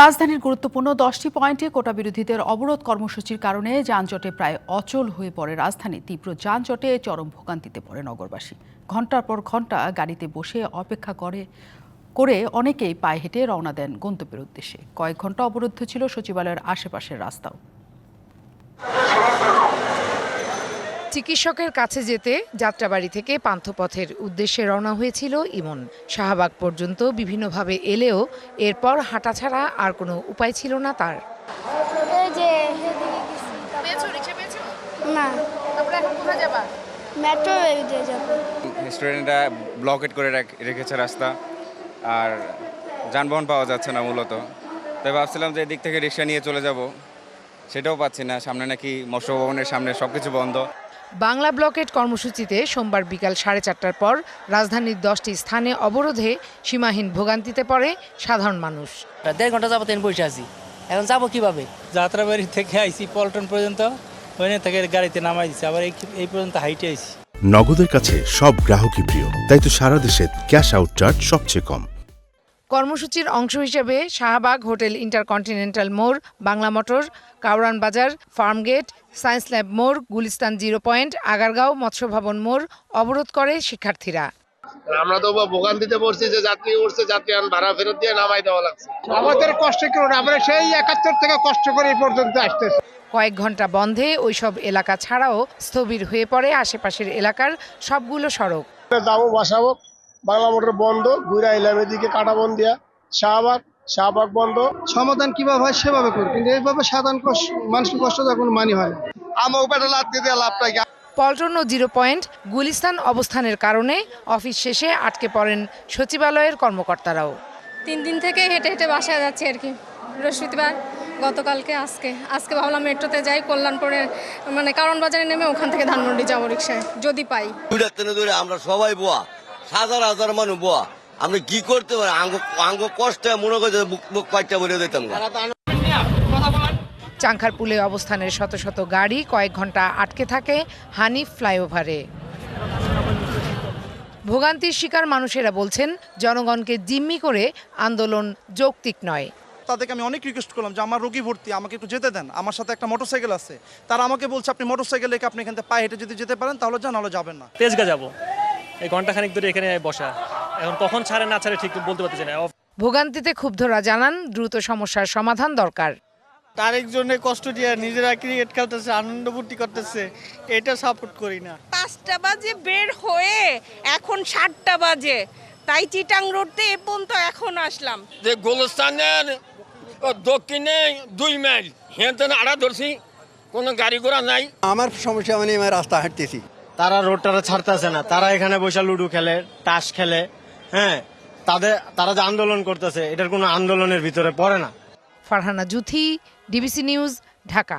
রাজধানীর গুরুত্বপূর্ণ দশটি পয়েন্টে কোটা বিরোধীদের অবরোধ কর্মসূচির কারণে যানজটে প্রায় অচল হয়ে পড়ে রাজধানী। তীব্র যানজটে চরম ভোগান্তিতে পড়ে নগরবাসী। ঘণ্টার পর ঘণ্টা গাড়িতে বসে অপেক্ষা করে করে অনেকেই পায়ে হেঁটে রওনা দেন গন্তব্যের উদ্দেশ্যে। কয়েক ঘণ্টা অবরুদ্ধ ছিল সচিবালয়ের আশেপাশের রাস্তাও। চিকিৎসকের কাছে যেতে যাত্রাবাড়ি থেকে পান্থপথের উদ্দেশ্যে রওনা হয়েছিল ইমন। শাহবাগ পর্যন্ত বিভিন্নভাবে এলেও এরপর হাঁটা ছাড়া আর কোনো উপায় ছিল না তার। যে না। মেট্রো রেল স্টুডেন্টরা ব্লকেট করে রাখ- রেখেছে রাস্তা। আর যানবাহন পাওয়া যাচ্ছে না মূলত। তাই ভাবছিলাম যে এদিক থেকে রিক্সা নিয়ে চলে যাব। সেটাও পাচ্ছি না। সামনে নাকি মৎস্য ভবনের সামনে সব কিছু বন্ধ। বাংলা ব্লকেট কর্মসূচিতে সোমবার বিকাল সাড়ে চারটার পর রাজধানীর দশটি স্থানে অবরোধে সীমাহীন ভোগান্তিতে পড়ে সাধারণ মানুষ। দেড় ঘণ্টা যাব আমি বসে আছি। এখন যাব কীভাবে? যাত্রাবাড়ি থেকে আইছি পল্টন পর্যন্ত। ওখানে থেকে গাড়িতে নামাই দিছি। আবার এই এই পর্যন্ত হাইটে আইছি। নগদের কাছে সব গ্রাহকই প্রিয়। তাই তো সারা দেশে ক্যাশ আউট চার্জ সবচেয়ে কম। কর্মসূচির অংশ হিসেবে শাহবাগ হোটেল ইন্টারকন্টিনেন্টাল মোড় বাংলা মোটর কাউরান বাজার ফার্মগেট সায়েন্স ল্যাব মোড় গুলিস্তান জিরো পয়েন্ট আগারগাঁও মৎস্য ভবন মোড় অবরোধ করে শিক্ষার্থীরা। আমরা তো ভোগান্তিতে পড়ছি যে যাত্রী উঠছে যাত্রী আন ভাড়া ফেরত দিয়ে নামাই দেওয়া লাগছে। আমাদের কষ্ট কেউ না আমরা সেই একাত্তর থেকে কষ্ট করে এই পর্যন্ত আসতেছি। কয়েক ঘণ্টা বন্ধে ওইসব এলাকা ছাড়াও স্থবির হয়ে পড়ে আশেপাশের এলাকার সবগুলো সড়ক। যাব বসাবো। বাংলা মোটর বন্ধ ঘুরে আইলাম এদিকে কাটা বন্ধ দিয়া শাহবাগ শাহবাগ বন্ধ। সমাধান কীভাবে হয় সেভাবে করি কিন্তু এইভাবে সাধারণ কষ্ট মানুষের কষ্ট তো এখন মানি হয় দিয়ে লাভটা কি? পল্টন ও জিরো পয়েন্ট গুলিস্তান অবস্থানের কারণে অফিস শেষে আটকে পড়েন সচিবালয়ের কর্মকর্তারাও। তিন দিন থেকে হেঁটে হেঁটে বাসায় যাচ্ছে আর কি। বৃহস্পতিবার গতকালকে আজকে। আজকে ভাবলাম মেট্রোতে যাই কল্যাণপুরে মানে কারণ বাজারে নেমে ওখান থেকে ধানমন্ডি যাব রিক্সায় যদি পাই। আমরা সবাই বোয়া। হাজার হাজার মানুষ বোয়া আমরা কি করতে পারি? আঙ্গ আঙ্গ কষ্টে মনে করছে বুক বুক পাইটা বলে দিতাম চাংখারপুলে অবস্থানের শত শত গাড়ি কয়েক ঘণ্টা আটকে থাকে হানিফ ফ্লাইওভারে। ভোগান্তির শিকার মানুষেরা বলছেন জনগণকে জিম্মি করে আন্দোলন যৌক্তিক নয়। তাদেরকে আমি অনেক রিকোয়েস্ট করলাম যে আমার রোগী ভর্তি আমাকে একটু যেতে দেন। আমার সাথে একটা মোটরসাইকেল আছে। তারা আমাকে বলছে আপনি মোটরসাইকেল রেখে আপনি এখান থেকে পায়ে হেঁটে যদি যেতে পারেন তাহলে যান নাহলে যাবেন না। তেজগা যাব। ঘন্টাখানিক ধরে এখানে বসা। এখন কখন ছাড়ে না ছাড়ে ঠিক বলতে পারতেছি না। ভোগান্তিতে ক্ষুব্ধরা জানান দ্রুত সমস্যার সমাধান দরকার। তার একজনের কষ্ট দিয়ে নিজেরা ক্রিকেট খেলতেছে আনন্দ ফুর্তি করতেছে এটা সাপোর্ট করি না। পাঁচটা বাজে বের হয়ে এখন সাতটা বাজে। তাই চিটাং রোডতে এ পর্যন্ত এখন আসলাম। যে গোলস্থানের দক্ষিণে দুই মাইল। হেঁটে আড়া ধরছি কোনো গাড়ি ঘোড়া নাই। আমার সমস্যা মানে আমি রাস্তা হাঁটতেছি। তারা রোডটা ছাড়তেছে না। তারা এখানে বসে লুডু খেলে, তাস খেলে হ্যাঁ? তাদের তারা যে আন্দোলন করতেছে, এটার কোনো আন্দোলনের ভিতরে পড়ে না। Farhana, Juthi, DBC news, Dhaka.